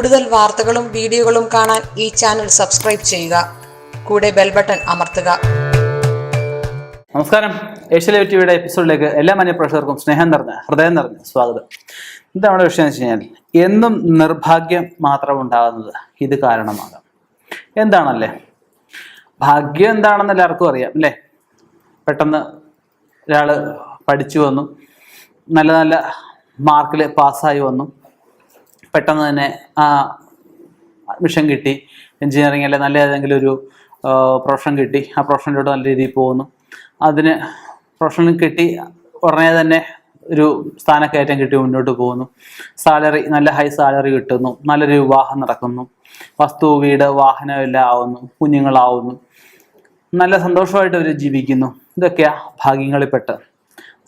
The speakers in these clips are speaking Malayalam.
കൂടുതൽ വാർത്തകളും വീഡിയോകളും കാണാൻ ഈ ചാനൽ സബ്സ്ക്രൈബ് ചെയ്യുക. കൂടെ ബെൽ ബട്ടൺ അമർത്തുക. നമസ്കാരം. ഏഷ്യലൈവ് ടിവിയുടെ എപ്പിസോഡിലേക്ക് എല്ലാ മനുപ്രേക്ഷകർക്കും സ്നേഹം നിറഞ്ഞ ഹൃദയം നിറഞ്ഞ സ്വാഗതം. ഇത് നമ്മുടെ വിഷയം എന്ന് വെച്ച് കഴിഞ്ഞാൽ എന്നും നിർഭാഗ്യം മാത്രം ഉണ്ടാകുന്നത് ഇത് കാരണമാകാം. എന്താണല്ലേ? ഭാഗ്യം എന്താണെന്ന് എല്ലാവർക്കും അറിയാം അല്ലേ? പെട്ടെന്ന് ഒരാൾ പഠിച്ചു വന്നു. നല്ല നല്ല മാർക്കിൽ പാസ്സായി വന്നു. പെട്ടെന്ന് തന്നെ ആ അഡ്മിഷൻ കിട്ടി. എൻജിനീയറിംഗ് അല്ലെ നല്ല ഏതെങ്കിലും ഒരു പ്രൊഫഷൻ കിട്ടി. ആ പ്രൊഫഷനിലോട്ട് നല്ല രീതിയിൽ പോകുന്നു. അതിന് പ്രൊഫഷൻ കിട്ടി ഉടനെ തന്നെ ഒരു സ്ഥാനക്കയറ്റം കിട്ടി മുന്നോട്ട് പോകുന്നു. സാലറി നല്ല ഹൈ സാലറി കിട്ടുന്നു. നല്ലൊരു വിവാഹം നടക്കുന്നു. വസ്തു വീട് വാഹനം എല്ലാം ആവുന്നു. കുഞ്ഞുങ്ങളാവുന്നു. നല്ല സന്തോഷമായിട്ട് അവർ ജീവിക്കുന്നു. ഇതൊക്കെയാ ഭാഗ്യങ്ങളിൽപ്പെട്ട്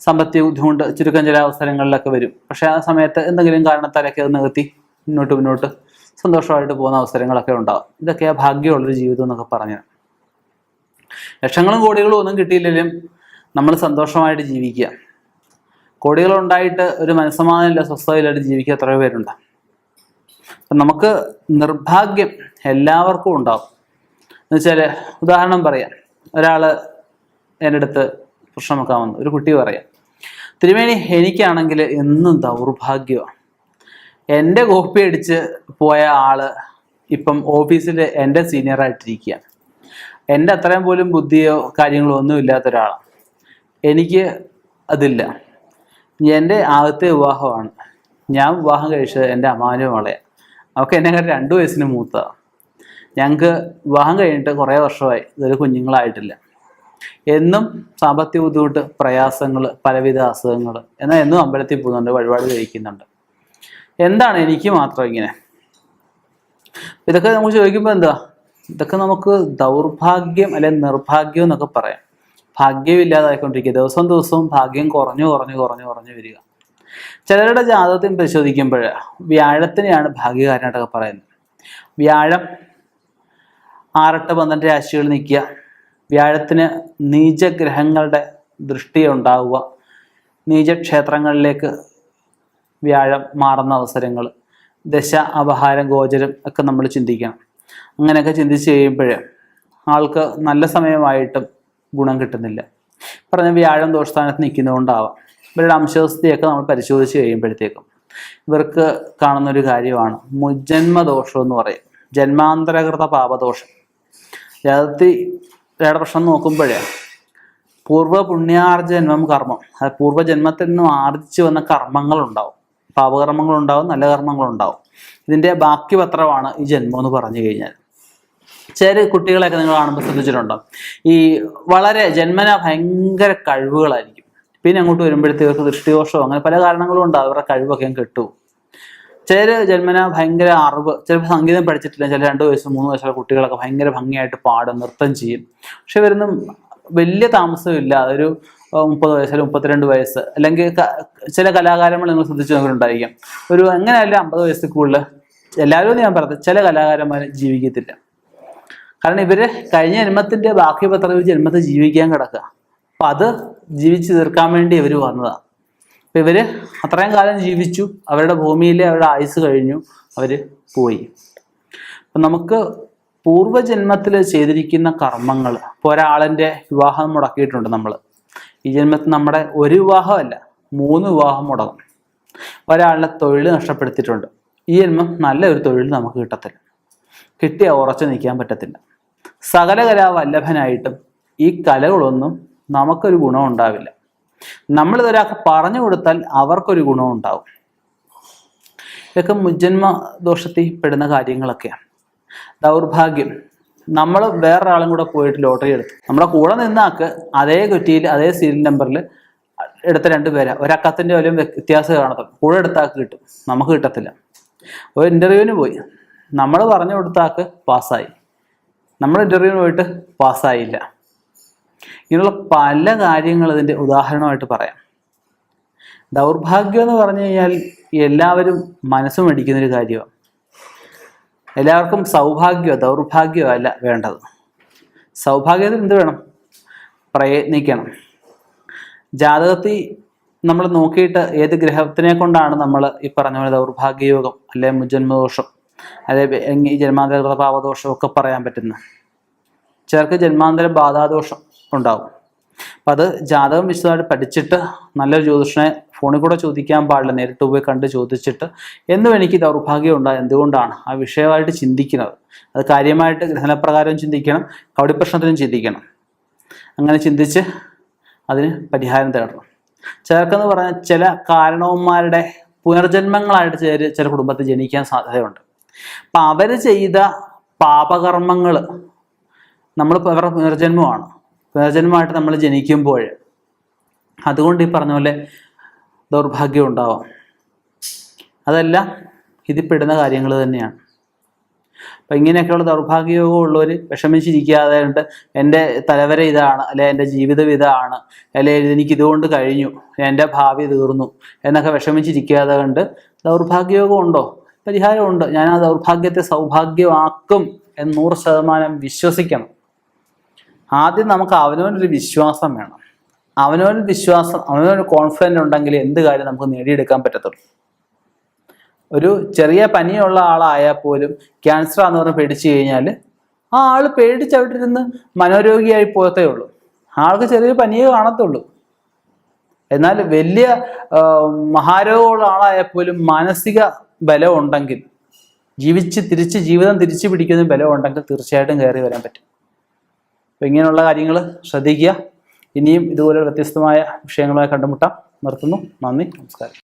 സാമ്പത്തിക ബുദ്ധിമുട്ട് ചുരുക്കം ചില അവസരങ്ങളിലൊക്കെ വരും. പക്ഷേ ആ സമയത്ത് എന്തെങ്കിലും കാരണത്താലൊക്കെ അത് നികത്തി മുന്നോട്ട് മുന്നോട്ട് സന്തോഷമായിട്ട് പോകുന്ന അവസരങ്ങളൊക്കെ ഉണ്ടാവും. ആ ഭാഗ്യമുള്ളൊരു ജീവിതം എന്നൊക്കെ പറഞ്ഞു ലക്ഷങ്ങളും കോടികളും ഒന്നും കിട്ടിയില്ലെങ്കിലും നമ്മൾ സന്തോഷമായിട്ട് ജീവിക്കുക. കോടികൾ ഉണ്ടായിട്ട് ഒരു മനസ്സമാധാനമില്ല സ്വസ്ഥതയിലായിട്ട് ജീവിക്കുക എത്രയോ പേരുണ്ട്. അപ്പം നമുക്ക് നിർഭാഗ്യം എല്ലാവർക്കും ഉണ്ടാവും. എന്നുവെച്ചാൽ ഉദാഹരണം പറയാം. ഒരാൾ എന്റെ അടുത്ത് പ്രശ്നമൊക്കെ വന്നു. ഒരു കുട്ടി പറയാം തിരുമേനി എനിക്കാണെങ്കിൽ എന്നും ദൗർഭാഗ്യമാണ്. എന്റെ കോപ്പി അടിച്ച് പോയ ആൾ ഇപ്പം ഓഫീസിൽ എന്റെ സീനിയറായിട്ടിരിക്കുകയാണ് എന്റെ അത്രയും പോലും ബുദ്ധിയോ കാര്യങ്ങളോ ഒന്നും ഇല്ലാത്ത ഒരാളാണ്. എനിക്ക് അതില്ല. എന്റെ ആദ്യത്തെ വിവാഹമാണ്. ഞാൻ വിവാഹം കഴിച്ചത് എന്റെ അമ്മാനും മോളയാണ്. അവൾക്ക് എന്നെ രണ്ട് രണ്ടു വയസ്സിന് മൂത്താണ് ഞങ്ങൾക്ക് വിവാഹം കഴിഞ്ഞിട്ട് കുറേ വർഷമായി. ഇതൊരു കുഞ്ഞുങ്ങളായിട്ടില്ല. എന്നും സാമ്പത്തിക ബുദ്ധിമുട്ട് പ്രയാസങ്ങൾ പലവിധ അസുഖങ്ങൾ എന്നാൽ എന്നും അമ്പലത്തിൽ പോകുന്നുണ്ട് വഴിപാട് കഴിക്കുന്നുണ്ട്. എന്താണ് എനിക്ക് മാത്രം ഇങ്ങനെ? ഇതൊക്കെ നമുക്ക് ചോദിക്കുമ്പോൾ എന്താ? ഇതൊക്കെ നമുക്ക് ദൗർഭാഗ്യം അല്ലെങ്കിൽ നിർഭാഗ്യം എന്നൊക്കെ പറയാം. ഭാഗ്യമില്ലാതായിക്കൊണ്ടിരിക്കുക ദിവസം ദിവസവും ഭാഗ്യം കുറഞ്ഞു കുറഞ്ഞു കുറഞ്ഞു കുറഞ്ഞു വരിക. ചിലരുടെ ജാതകത്തിൽ പരിശോധിക്കുമ്പോൾ വ്യാഴത്തിനെയാണ് ഭാഗ്യകാരനായിട്ടൊക്കെ പറയുന്നത്. വ്യാഴം ആറെട്ട് പന്ത്രണ്ട് രാശികൾ നിൽക്കുക. വ്യാഴത്തിന് നീചഗ്രഹങ്ങളുടെ ദൃഷ്ടി ഉണ്ടാവുക. നീചക്ഷേത്രങ്ങളിലേക്ക് വ്യാഴം മാറുന്ന അവസരങ്ങൾ ദശ അപഹാരം ഗോചരം ഒക്കെ നമ്മൾ ചിന്തിക്കണം. അങ്ങനെയൊക്കെ ചിന്തിച്ച് കഴിയുമ്പോൾ ആൾക്ക് നല്ല സമയമായിട്ടും ഗുണം കിട്ടുന്നില്ല. പറഞ്ഞ വ്യാഴം ദോഷസ്ഥാനത്ത് നിൽക്കുന്നതുകൊണ്ടാവാം. ഇവരുടെ അംശവസ്ഥയൊക്കെ നമ്മൾ പരിശോധിച്ച് കഴിയുമ്പോഴത്തേക്കും ഇവർക്ക് കാണുന്ന ഒരു കാര്യമാണ്. മുജന്മദോഷം എന്ന് പറയും. ജന്മാന്തരകൃത പാപദോഷം. ജാതത്തിൽ ഇവരുടെ പ്രശ്നം നോക്കുമ്പോഴേ പൂർവ പുണ്യാർജന്മം കർമ്മം. അത് പൂർവജന്മത്തിൽ നിന്നും ആർജിച്ചു വന്ന കർമ്മങ്ങളുണ്ടാവും. പാപകർമ്മങ്ങളുണ്ടാവും നല്ല കർമ്മങ്ങളുണ്ടാവും. ഇതിന്റെ ബാക്കി പത്രമാണ് ഈ ജന്മം എന്ന് പറഞ്ഞു കഴിഞ്ഞാൽ. ചില കുട്ടികളെയൊക്കെ നിങ്ങൾ കാണുമ്പോൾ ശ്രദ്ധിച്ചിട്ടുണ്ടോ? ഈ വളരെ ജന്മന ഭയങ്കര കഴിവുകളായിരിക്കും. പിന്നെ അങ്ങോട്ട് വരുമ്പോഴത്തേക്ക് ദൃഷ്ടിദോഷമോ അങ്ങനെ പല കാരണങ്ങളും ഉണ്ടാവും. അവരുടെ കഴിവൊക്കെ കിട്ടും. ചിലര് ജന്മന ഭയങ്കര അറിവ് ചിലപ്പോൾ സംഗീതം പഠിച്ചിട്ടില്ല ചില രണ്ട് വയസ്സ് മൂന്ന് വയസ്സുള്ള കുട്ടികളൊക്കെ ഭയങ്കര ഭംഗിയായിട്ട് പാടും നൃത്തം ചെയ്യും. പക്ഷെ ഇവരൊന്നും വലിയ താമസമില്ല ഏഹ്, മുപ്പത് വയസ്സ് അല്ലെങ്കിൽ മുപ്പത്തിരണ്ട് വയസ്സ്. അല്ലെങ്കിൽ ചില കലാകാരന്മാർ നിങ്ങൾ ശ്രദ്ധിച്ചു നോക്കിയിട്ടുണ്ടായിരിക്കും. ഒരു എങ്ങനെയല്ല അമ്പത് വയസ്സിൽ കൂടുതൽ. എല്ലാവരും ഞാൻ പറഞ്ഞത് ചില കലാകാരന്മാർ ജീവിക്കത്തില്ല. കാരണം ഇവർ കഴിഞ്ഞ ജന്മത്തിന്റെ ബാക്കി പത്രം ജന്മത്തെ ജീവിക്കാൻ കിടക്കുക. അപ്പൊ അത് ജീവിച്ചു തീർക്കാൻ വേണ്ടി ഇവർ വന്നതാണ് അപ്പൊ ഇവർ അത്രയും കാലം ജീവിച്ചു. അവരുടെ ഭൂമിയിലെ അവരുടെ ആയുസ് കഴിഞ്ഞു. അവർ പോയി. അപ്പൊ നമുക്ക് പൂർവജന്മത്തിൽ ചെയ്തിരിക്കുന്ന കർമ്മങ്ങൾ ഇപ്പോൾ ഒരാളിന്റെ വിവാഹം മുടക്കിയിട്ടുണ്ട് നമ്മൾ ഈ ജന്മത്തിൽ നമ്മുടെ ഒരു വിവാഹമല്ല മൂന്ന് വിവാഹം മുടങ്ങും. ഒരാളുടെ തൊഴിൽ നഷ്ടപ്പെടുത്തിയിട്ടുണ്ട്. ഈ ജന്മം നല്ല ഒരു തൊഴിൽ നമുക്ക് കിട്ടത്തില്ല. കിട്ടിയ ഉറച്ചു നിൽക്കാൻ പറ്റത്തില്ല. സകലകലാ വല്ലഭനായിട്ടും ഈ കലകളൊന്നും നമുക്കൊരു ഗുണം ഉണ്ടാവില്ല നമ്മൾ ഇതൊരാൾക്ക് പറഞ്ഞു കൊടുത്താൽ അവർക്കൊരു ഗുണം ഉണ്ടാവും. ഇതൊക്കെ മുജ്ജന്മ ദോഷത്തിൽ പെടുന്ന കാര്യങ്ങളൊക്കെയാണ്. ദൗർഭാഗ്യം. നമ്മൾ വേറൊരാളും കൂടെ പോയിട്ട് ലോട്ടറി എടുത്തു നമ്മുടെ കൂടെ നിന്നാക്ക് അതേ കുറ്റിയിൽ അതേ സീരിയൽ നമ്പറിൽ എടുത്ത രണ്ട് പേരാ. ഒരക്കത്തിന്റെ പോലും വ്യത്യാസം കാണത്തും കൂടെ എടുത്താക്ക് കിട്ടും. നമുക്ക് കിട്ടത്തില്ല. ഒരു ഇന്റർവ്യൂവിന് പോയി. നമ്മൾ പറഞ്ഞു കൊടുത്താക്ക് പാസ്സായി നമ്മൾ ഇന്റർവ്യൂവിന് പോയിട്ട് പാസ്സായില്ല ഇങ്ങനെയുള്ള പല കാര്യങ്ങൾ ഇതിന്റെ ഉദാഹരണമായിട്ട് പറയാം. ദൗർഭാഗ്യം എന്ന് പറഞ്ഞു കഴിഞ്ഞാൽ എല്ലാവരും മനസ്സ് മേടിക്കുന്നൊരു കാര്യമാണ്. എല്ലാവർക്കും സൗഭാഗ്യമോ ദൗർഭാഗ്യമോ അല്ല വേണ്ടത്. സൗഭാഗ്യത്തിൽ എന്ത് വേണം? പ്രയത്നിക്കണം. ജാതകത്തിൽ നമ്മൾ നോക്കിയിട്ട് ഏത് ഗ്രഹത്തിനെ കൊണ്ടാണ് നമ്മൾ ഈ പറഞ്ഞ പോലെ ദൗർഭാഗ്യയോഗം അല്ലെ മുജന്മദോഷം ഈ ജന്മാന്തര പാപദോഷം ഒക്കെ പറയാൻ പറ്റുന്ന ചിലർക്ക് ജന്മാന്തര ബാധാദോഷം ഉണ്ടാവും. അപ്പം അത് ജാതകം വിശദമായിട്ട് പഠിച്ചിട്ട് നല്ലൊരു ജ്യോതിഷനെ ഫോണിൽ കൂടെ ചോദിക്കാൻ പാടില്ല നേരിട്ട് പോയി കണ്ട് ചോദിച്ചിട്ട് എന്നും എനിക്ക് ദൗർഭാഗ്യം ഉണ്ടാകും എന്തുകൊണ്ടാണ്? ആ വിഷയമായിട്ട് ചിന്തിക്കുന്നത്. അത് കാര്യമായിട്ട് ഗ്രഹനപ്രകാരം ചിന്തിക്കണം കവടിപ്രശ്നത്തിനും ചിന്തിക്കണം. അങ്ങനെ ചിന്തിച്ച് അതിന് പരിഹാരം തേടണം. ചിലർക്കെന്ന് പറഞ്ഞാൽ ചില കാരണവന്മാരുടെ പുനർജന്മങ്ങളായിട്ട് ചില ചില കുടുംബത്തിൽ ജനിക്കാൻ സാധ്യതയുണ്ട്. അപ്പം അവർ ചെയ്ത പാപകർമ്മങ്ങൾ നമ്മൾ അവരുടെ പുനർജന്മമാണ്. പുനർജന്മമായിട്ട് നമ്മൾ ജനിക്കുമ്പോൾ അതുകൊണ്ട് ഈ പറഞ്ഞ പോലെ ദൗർഭാഗ്യം ഉണ്ടാവാം. അതല്ല ഇതിൽ പെടുന്ന കാര്യങ്ങൾ തന്നെയാണ്. അപ്പം ഇങ്ങനെയൊക്കെയുള്ള ദൗർഭാഗ്യയോഗം ഉള്ളവർ വിഷമിച്ചിരിക്കാതെ ഉണ്ട് എന്റെ തലവര ഇതാണ് അല്ലെ എന്റെ ജീവിതം ഇതാണ് അല്ലെ എനിക്ക് ഇതുകൊണ്ട് കഴിഞ്ഞു എന്റെ ഭാവി തീർന്നു എന്നൊക്കെ വിഷമിച്ചിരിക്കാതെ കണ്ട് ദൗർഭാഗ്യയോഗം ഉണ്ടോ? പരിഹാരമുണ്ട്. ഞാൻ ആ ദൗർഭാഗ്യത്തെ സൗഭാഗ്യമാക്കും എന്ന് നൂറ് ശതമാനം വിശ്വസിക്കണം. ആദ്യം നമുക്ക് അവനവനൊരു വിശ്വാസം വേണം. അവനവൻ വിശ്വാസം അവനവനൊരു കോൺഫിഡന്റ് ഉണ്ടെങ്കിൽ എന്ത് കാര്യം നമുക്ക് നേടിയെടുക്കാൻ പറ്റത്തുള്ളൂ. ഒരു ചെറിയ പനിയുള്ള ആളായാൽ പോലും ക്യാൻസർ ആണെന്ന് പറഞ്ഞ് പേടിച്ചു കഴിഞ്ഞാൽ ആ ആൾ പേടിച്ച് പേടിച്ചവിട്ടിരുന്ന് മനോരോഗിയായി പോകത്തേ ഉള്ളൂ. ആൾക്ക് ചെറിയൊരു പനിയെ കാണത്തുള്ളൂ. എന്നാൽ വലിയ മഹാരോഗമുള്ള ആളായാൽ പോലും മാനസിക ബലം ഉണ്ടെങ്കിൽ ജീവിച്ച് തിരിച്ച് ജീവിതം തിരിച്ചു പിടിക്കുന്ന ബലം ഉണ്ടെങ്കിൽ തീർച്ചയായിട്ടും കയറി വരാൻ പറ്റും. അപ്പം ഇങ്ങനെയുള്ള കാര്യങ്ങൾ ശ്രദ്ധിക്കുക. ഇനിയും ഇതുപോലെ വ്യത്യസ്തമായ വിഷയങ്ങളുമായി കണ്ടുമുട്ടാം. നിർത്തുന്നു. നന്ദി. നമസ്കാരം.